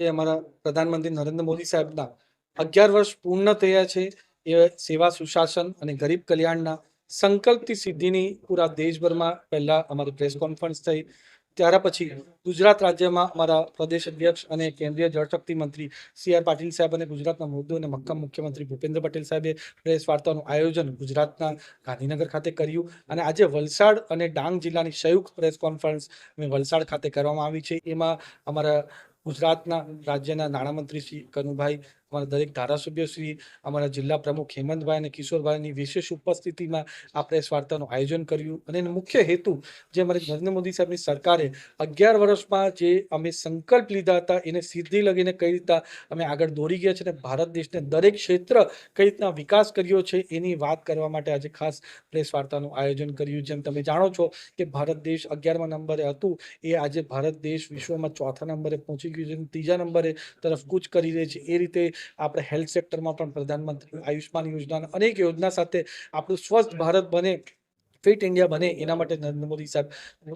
એ અમારા પ્રધાનમંત્રી નરેન્દ્ર મોદી સાહેબના અગિયાર વર્ષ પૂર્ણ થયા છે એ સેવા સુશાસન અને ગરીબ કલ્યાણના સંકલ્પથી સિદ્ધિની પૂરા દેશભરમાં પહેલા અમારી પ્રેસ કોન્ફરન્સ થઈ. ત્યાર પછી ગુજરાત રાજ્યમાં અમારા પ્રદેશ અધ્યક્ષ અને કેન્દ્રીય જળશક્તિ મંત્રી સી આર પાટીલ સાહેબ અને ગુજરાતના મુદ્દો અને મક્કમ મુખ્યમંત્રી ભૂપેન્દ્ર પટેલ સાહેબે પ્રેસ વાર્તાનું આયોજન ગુજરાતના ગાંધીનગર ખાતે કર્યું. અને આજે વલસાડ અને ડાંગ જિલ્લાની સંયુક્ત પ્રેસ કોન્ફરન્સ વલસાડ ખાતે કરવામાં આવી છે. એમાં અમારા ગુજરાતના રાજ્યના નાણામંત્રી શ્રી કનુભાઈ, અમારા દરેક ધારાસભ્ય શ્રી, અમારા જિલ્લા પ્રમુખ હેમંતભાઈ અને કિશોરભાઈની વિશેષ ઉપસ્થિતિમાં આ પ્રેસ વાર્તાનું આયોજન કર્યું. અને એનો મુખ્ય હેતુ જે અમારે નરેન્દ્ર મોદી સાહેબની સરકારે અગિયાર વર્ષમાં જે અમે સંકલ્પ લીધા હતા, એને સિદ્ધિ લગીને કઈ રીતના અમે આગળ દોરી ગયા છે અને ભારત દેશને દરેક ક્ષેત્ર કઈ રીતના વિકાસ કર્યો છે, એની વાત કરવા માટે આજે ખાસ પ્રેસ વાર્તાનું આયોજન કર્યું. જેમ તમે જાણો છો કે ભારત દેશ અગિયારમા નંબરે હતું. એ આજે ભારત દેશ વિશ્વમાં ચોથા નંબરે પહોંચી છે ત્રીજા નંબરે તરફ કૂચ કરી રહી છે. એ રીતે આપણે હેલ્થ સેક્ટરમાં પણ પ્રધાનમંત્રી આયુષ્માન યોજના અનેક યોજના સાથે આપણું સ્વસ્થ ભારત બને. ફિટ ઇન્ડિયા બને એના માટે નરેન્દ્ર મોદી સાહેબ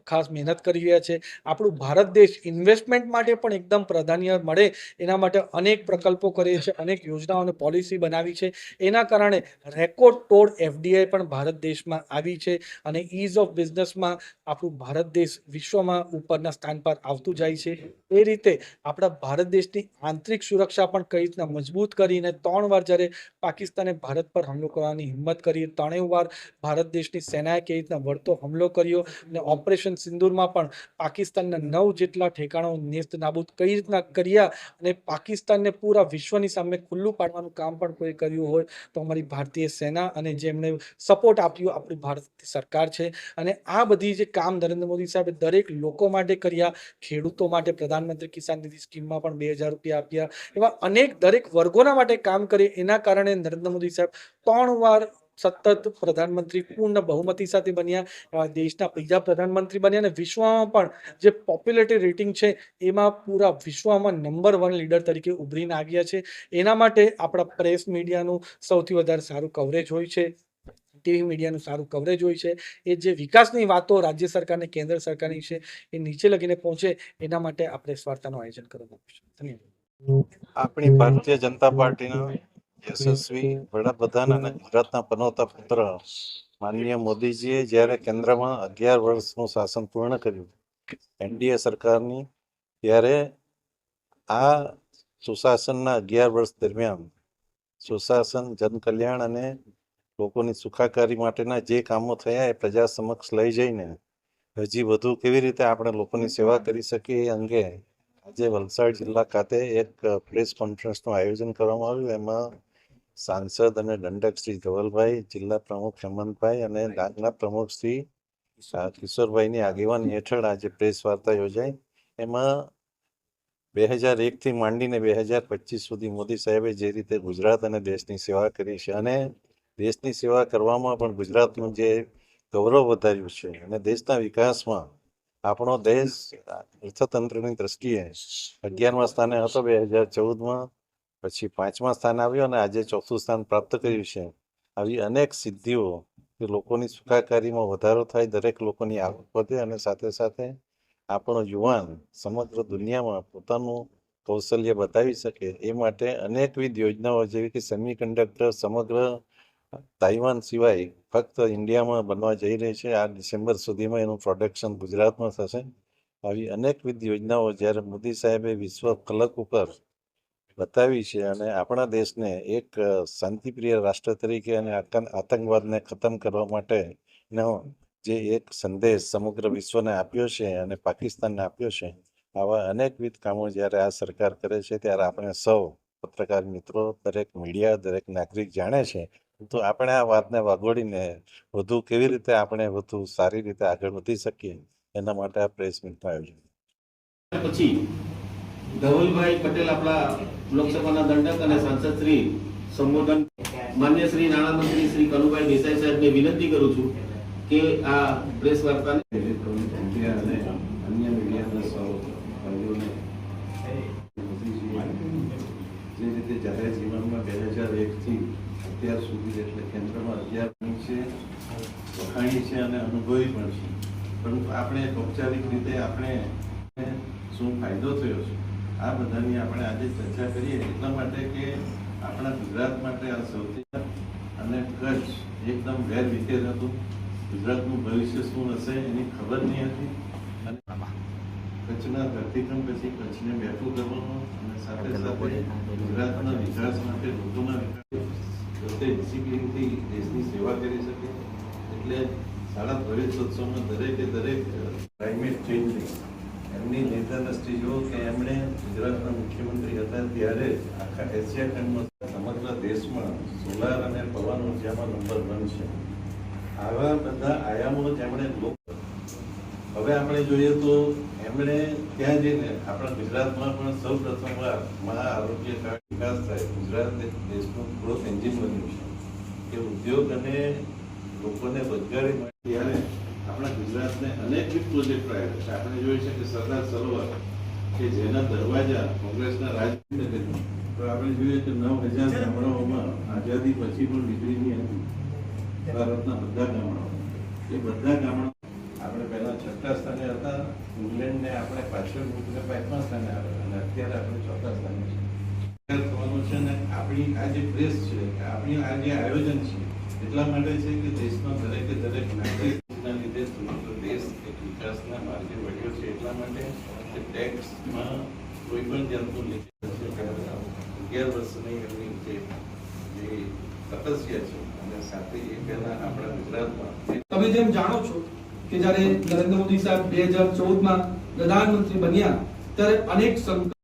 ખાસ મહેનત કરી રહ્યા છે. આપણું ભારત દેશ ઇન્વેસ્ટમેન્ટ માટે પણ એકદમ પ્રાધાન્ય મળે એના માટે અનેક પ્રકલ્પો કરે છે, અનેક યોજનાઓ અને પોલિસી બનાવી છે. એના કારણે રેકોર્ડ તોડ એફડીઆઈ પણ ભારત દેશમાં આવી છે અને ઇઝ ઓફ બિઝનેસમાં આપણું ભારત દેશ વિશ્વમાં ઉપરના સ્થાન પર આવતું જાય છે. એ રીતે આપણા ભારત દેશની આંતરિક સુરક્ષા પણ કઈ રીતના મજબૂત કરીને ત્રણ વાર જ્યારે પાકિસ્તાને ભારત પર હુમલો કરવાની હિંમત કરી, ત્રણેય વાર ભારત દેશની સેનાએ કેવી રીતના વળતો હુમલો કર્યો અને ઓપરેશન સિંદૂરમાં પણ પાકિસ્તાનના નવ જેટલા ઠેકાણો નેસ્ત નાબૂદ કઈ રીતના કર્યા અને પાકિસ્તાનને પૂરા વિશ્વની સામે ખુલ્લું પાડવાનું કામ પણ કોઈ કર્યું હોય તો અમારી ભારતીય સેના અને જેમણે સપોર્ટ આપ્યો આપણી ભારત સરકાર છે. અને આ બધી જે કામ નરેન્દ્ર મોદી સાહેબે દરેક લોકો માટે કર્યા, ખેડૂતો માટે પ્રધાનમંત્રી કિસાન નિધિ સ્કીમમાં પણ બે હજાર રૂપિયા આપ્યા. એવા અનેક દરેક વર્ગોના માટે કામ કરે એના કારણે નરેન્દ્ર મોદી સાહેબ ત્રણ વાર સતત પ્રધાનમંત્રી પૂર્ણ બહુમતી સાથે બન્યા દેશના બીજા પ્રધાનમંત્રી બન્યા અને વિશ્વમાં પણ જે પોપ્યુલેટી રેટિંગ છે, એમાં પૂરા વિશ્વમાં નંબર વન લીડર તરીકે ઉભરીને આવ્યા છે. એના માટે આપણા પ્રેસ મીડિયાનું સૌથી વધારે સારું કવરેજ હોય છે ટીવી મીડિયાનું સારું કવરેજ હોય છે. એ જે વિકાસની વાતો રાજ્ય સરકારને, કેન્દ્ર સરકારની છે, એ નીચે લગીને પહોંચે, એના માટે આપણે સ્વાર્થાનું આયોજન કરવું ધન્યવાદ. આપણી ભારતીય જનતા પાર્ટીના યશસ્વી વડાપ્રધાન અને ગુજરાતના પનોતા પુત્ર માનનીય મોદીજીએ જ્યારે કેન્દ્રમાં અગિયાર વર્ષનું શાસન પૂર્ણ કર્યું એનડીએ સરકારની ત્યારે આ સુશાસનના અગિયાર વર્ષ દરમિયાન સુશાસન જનકલ્યાણ અને લોકોની સુખાકારી માટેના જે કામો થયા એ પ્રજા સમક્ષ લઈ જઈને હજી વધુ કેવી રીતે આપણે લોકોની સેવા કરી શકીએ એ અંગે આજે વલસાડ જિલ્લા ખાતે એક પ્રેસ કોન્ફરન્સનું આયોજન કરવામાં આવ્યું. એમાં સાંસદ અને દંડક શ્રી ધવલભાઈ જિલ્લા પ્રમુખ હેમંતભાઈ અને ડાંગના પ્રમુખ શ્રી કિશોરભાઈની આગેવાની હેઠળ આજે પ્રેસ વાર્તા યોજાઈ. એમાં બે હજાર એકથી માંડીને બે હજાર પચીસ સુધી મોદી સાહેબે જે રીતે ગુજરાત અને દેશની સેવા કરી છે અને દેશની સેવા કરવામાં પણ ગુજરાતનું જે ગૌરવ વધાર્યું છે અને દેશના વિકાસમાં આપણો દેશ અર્થતંત્રની દ્રષ્ટિએ અગિયારમા સ્થાને હતો બે હજાર ચૌદમાં. પછી પાંચમા સ્થાન આવ્યો અને આજે ચોથું સ્થાન પ્રાપ્ત કર્યું છે. આવી અનેક સિદ્ધિઓ કે લોકોની સુખાકારીમાં વધારો થાય દરેક લોકોની આવક વધે અને સાથે સાથે આપણો યુવાન સમગ્ર દુનિયામાં પોતાનું કૌશલ્ય બતાવી શકે એ માટે અનેકવિધ યોજનાઓ જેવી કે સેમી કન્ડક્ટર સમગ્ર તાઇવાન સિવાય ફક્ત ઇન્ડિયામાં બનવા જઈ રહી છે. આ ડિસેમ્બર સુધીમાં એનું પ્રોડક્શન ગુજરાતમાં થશે. આવી અનેકવિધ યોજનાઓ જ્યારે મોદી સાહેબે વિશ્વ ફલક ઉપર બતાવી છે અને આપણા દેશને એક શાંતિપ્રિય રાષ્ટ્ર તરીકે અને આતંકવાદને ખતમ કરવા માટેનો જે એક સંદેશ સમગ્ર વિશ્વને આપ્યો છે અને પાકિસ્તાનને આપ્યો છે, આવા અનેકવિધ કામો જ્યારે આ સરકાર કરે છે ત્યારે આપણે સૌ પત્રકાર મિત્રો, દરેક મીડિયા, દરેક નાગરિક જાણે છે. તો આપણે આ વાતને વાગોડીને વધુ કેવી રીતે આપણે વધુ સારી રીતે આગળ વધી શકીએ એના માટે આ પ્રેસ મીટનું આયોજન. પછી ધવલભાઈ પટેલ આપણા લોકસભાના દંડક અને સાંસદ શ્રી સંબોધન માન્ય શ્રી નાણામંત્રી શ્રી કનુભાઈ દેસાઈ સાહેબને વિનંતી કરું છું કે આ પ્રેસ વાર્તાને અને અન્ય મીડિયાના સૌ જે રીતે જાહેર જીવનમાં બે હજાર એકથી અત્યાર સુધી એટલે કેન્દ્રમાં અગિયાર પણ છે, વખાણી છે અને અનુભવી પણ છે. પરંતુ આપણે ઔપચારિક રીતે આપણે શું ફાયદો થયો છે? આ બધાની આપણે આજે ચર્ચા કરીએ એટલા માટે કે આપણા ગુજરાત માટે આ સૌથી અને કચ્છ એકદમ ગેર વિખેર હતું. ગુજરાતનું ભવિષ્ય શું હશે એની ખબર નહીં હતી. અને કચ્છના ધરતીકંપ પછી કચ્છને બેઠું કરવાનું અને સાથે સાથે ગુજરાતના વિકાસ માટે લોકોના વિકાસ પોતે ડિસિપ્લિનથી દેશની સેવા કરી શકે. એટલે શાળા ઉત્સવમાં દરેકે દરેક ક્લાઇમેટ ચેન્જની એમની જુઓ કે એમણે ગુજરાતના મુખ્યમંત્રી હતા ત્યારે આખા એશિયા ખંડમાં સમગ્ર દેશમાં સોલાર અને પવન ઉર્જામાં નંબર વન છે. આવા બધા આયામો જેમણે હવે આપણે જોઈએ તો એમણે ત્યાં જઈને આપણા ગુજરાતમાં પણ સૌ પ્રથમ વાર મહા આરોગ્ય કાર્ડ વિકાસ થાય. ગુજરાત દેશનું ગ્રોથ એન્જિન બન્યું છે. કે ઉદ્યોગ અને લોકોને રોજગારી મળે ત્યારે આપણા ગુજરાતને અનેકવિધ પ્રોજેક્ટ આવ્યા છે. આપણે જોઈએ છે કે સરદાર સરોવર કે જેના દરવાજા કોંગ્રેસના રાજ તો આપણે જોઈએ કે નવ હજાર ગામડાઓમાં આઝાદી પછી પણ વીજળીની હતી. ભારતના બધા ગામડાઓ એ બધા ગામડા આપણે પહેલા છઠ્ઠા સ્થાને હતા. ઇંગ્લેન્ડને આપણે પાછળ મૂકીને પાંચમા સ્થાને આવ્યા અને અત્યારે આપણે ચોથા સ્થાને છીએ. થવાનું છે ને આપણી આ જે પ્રેસ છે, આપણી આ જે આયોજન છે, એટલા માટે છે કે દેશમાં દરેકે દરેક નાગરિકના લીધે સમગ્ર દેશ એક વિકાસના માર્ગે વળ્યો છે એટલા માટે કે કોઈ પણ જાતનું અગિયાર વર્ષની એમની જે તપસ્યા છે અને સાથે એ પહેલા આપણા ગુજરાતમાં તમે જેમ જાણો છો કે જ્યારે નરેન્દ્ર મોદી સાહેબ બે હજાર ચૌદમાં પ્રધાનમંત્રી બન્યા ત્યારે અનેક સંકટ